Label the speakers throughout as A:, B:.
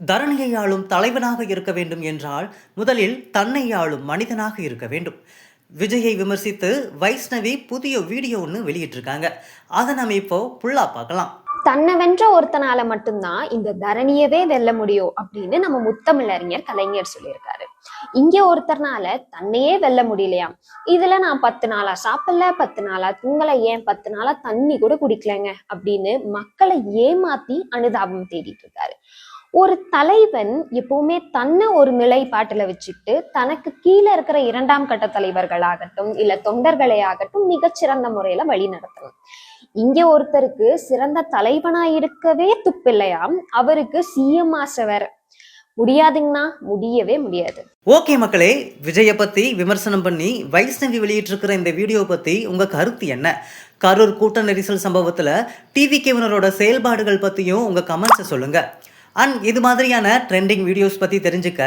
A: தரணியை ஆளும் தலைவனாக இருக்க வேண்டும் என்றால் முதலில் தன்னை ஆளும் மனிதனாக இருக்க வேண்டும். விஜயை விமர்சித்து வைஷ்ணவி புதிய வீடியோ ஒன்று வெளியிட்டிருக்காங்க. அதை நம்ம இப்போ ஃபுல்லா பார்க்கலாம்.
B: தன்னை வென்ற ஒருத்தனால மட்டும்தான் இந்த தரணியவே வெல்ல முடியும் அப்படின்னு நம்ம முத்தமிழறிஞர் கலைஞர் சொல்லியிருக்காரு. இங்க ஒருத்தர்னால தன்னையே வெல்ல முடியலையாம் இதுல நான் பத்து நாளா சாப்பிடல பத்து நாளா தூங்கல ஏன் பத்து நாளா தண்ணி கூட குடிக்கலங்க அப்படின்னு மக்களை ஏமாத்தி அனுதாபம் தேடிட்டு இருக்காரு. ஒரு தலைவன் எப்பவுமே தன்னை ஒரு நிலைப்பாட்டுல வச்சுட்டு தனக்கு கீழே இருக்கிற இரண்டாம் கட்ட தலைவர்களாகட்டும் இல்ல தொண்டர்களை ஆகட்டும் மிகச்சிறந்த முறையில வழி நடத்தணும். இங்க ஒருத்தருக்கு சிறந்த தலைவனா இருக்கவே துப்பில்லையாம் அவருக்கு சிஎம் ஆசவர் வேற முடியாதுங்கண்ணா முடியவே முடியாது.
A: ஓகே மக்களே விஜயை பத்தி விமர்சனம் பண்ணி வைஷ்ணவி வெளியிட்டிருக்கிற இந்த வீடியோ பத்தி உங்க கருத்து என்ன? கரூர் கூட்ட நெரிசல் சம்பவத்துல டிவி கேவனரோட செயல்பாடுகள் பத்தியும் உங்க கமெண்ட்ஸை சொல்லுங்க. அண்ட் இது மாதிரியான ட்ரெண்டிங் வீடியோஸ் பத்தி தெரிஞ்சுக்க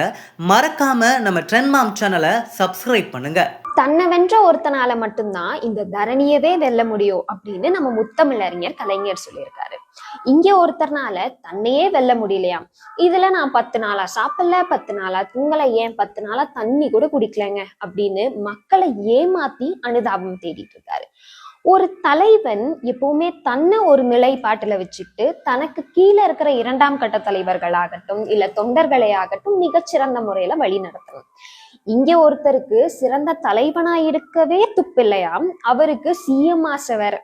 A: மறக்காம நம்ம ட்ரெண்ட் மாம் சேனலை சப்ஸ்கிரைப் பண்ணுங்க.
B: தன்னை வென்ற ஒருத்தனால மட்டும்தான் இந்த தரணியவே வெல்ல முடியும் அப்படின்னு நம்ம முத்தமிழறிஞர் கலைஞர் சொல்லியிருக்காரு. இங்க ஒருத்தர்னால தன்னையே வெல்ல முடியலையாம் இதுல நான் பத்து நாளா சாப்பிடல பத்து நாளா தூங்கல ஏன் பத்து நாளா தண்ணி கூட குடிக்கலங்க அப்படின்னு மக்களை ஏமாத்தி அனுதாபம் தேடிட்டு இருக்காரு. ஒரு தலைவன் எப்பவுமே தன்னை ஒரு நிலைப்பாட்டுல வச்சுட்டு தனக்கு கீழே இருக்கிற இரண்டாம் கட்ட தலைவர்களாகட்டும் இல்ல தொண்டர்களை ஆகட்டும் மிகச்சிறந்த முறையில வழி நடத்தணும். இங்க ஒருத்தருக்கு சிறந்த தலைவனா இருக்கவே துப்பில்லையாம் அவருக்கு சிஎம் ஆசவர் வேற.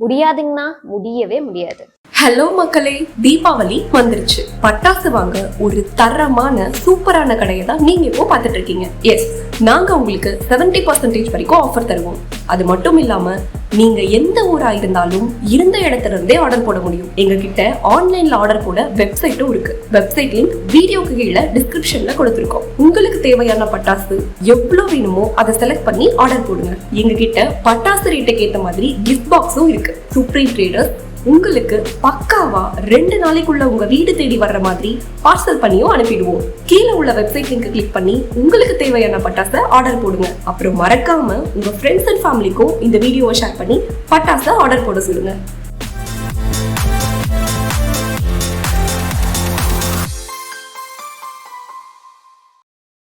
B: முடியாதுங்கண்ணா முடியவே முடியாது.
C: ஹலோ மக்களே தீபாவளி வந்துருச்சு. பட்டாசு வாங்க ஒரு தரமான சூப்பரான கடையை தான் நீங்க இப்போ பார்த்துட்டு இருக்கீங்க. எஸ் நாங்க உங்களுக்கு 70% பர்சன்டேஜ் வரைக்கும் ஆஃபர் தருவோம். அது மட்டும் இல்லாம நீங்க எந்த ஊரா இருந்தாலும் இருந்த இடத்துல இருந்தே ஆர்டர் போட முடியும். எங்க கிட்ட ஆன்லைன்ல ஆர்டர் போட வெப்சைட்டும் இருக்கு. வெப்சைட் லிங்க் வீடியோக்கு கீழே டிஸ்கிரிப்ஷன்ல கொடுத்துருக்கோம். உங்களுக்கு தேவையான பட்டாசு எவ்வளவு வேணுமோ அதை செலக்ட் பண்ணி ஆர்டர் போடுங்க. எங்க கிட்ட பட்டாசு ரேட்டுக்கு ஏத்த மாதிரி கிஃப்ட் பாக்ஸும் இருக்கு. சுப்ரீம் ட்ரேடர்ஸ் உங்களுக்கு பக்காவா ரெண்டு நாளைக்குள்ள உங்க வீடு தேடி வர்ற மாதிரி பார்சல் பண்ணியும் அனுப்பிடுவோம். கீழே உள்ள வெப்சைட் லிங்க் கிளிக் பண்ணி உங்களுக்கு தேவையான பட்டாசை ஆர்டர் போடுங்க. அப்புறம் மறக்காம உங்க ஃப்ரெண்ட்ஸ் அண்ட் ஃபேமிலிக்கும் இந்த வீடியோவை ஷேர் பண்ணி பட்டாசை ஆர்டர் போட சொல்லுங்க.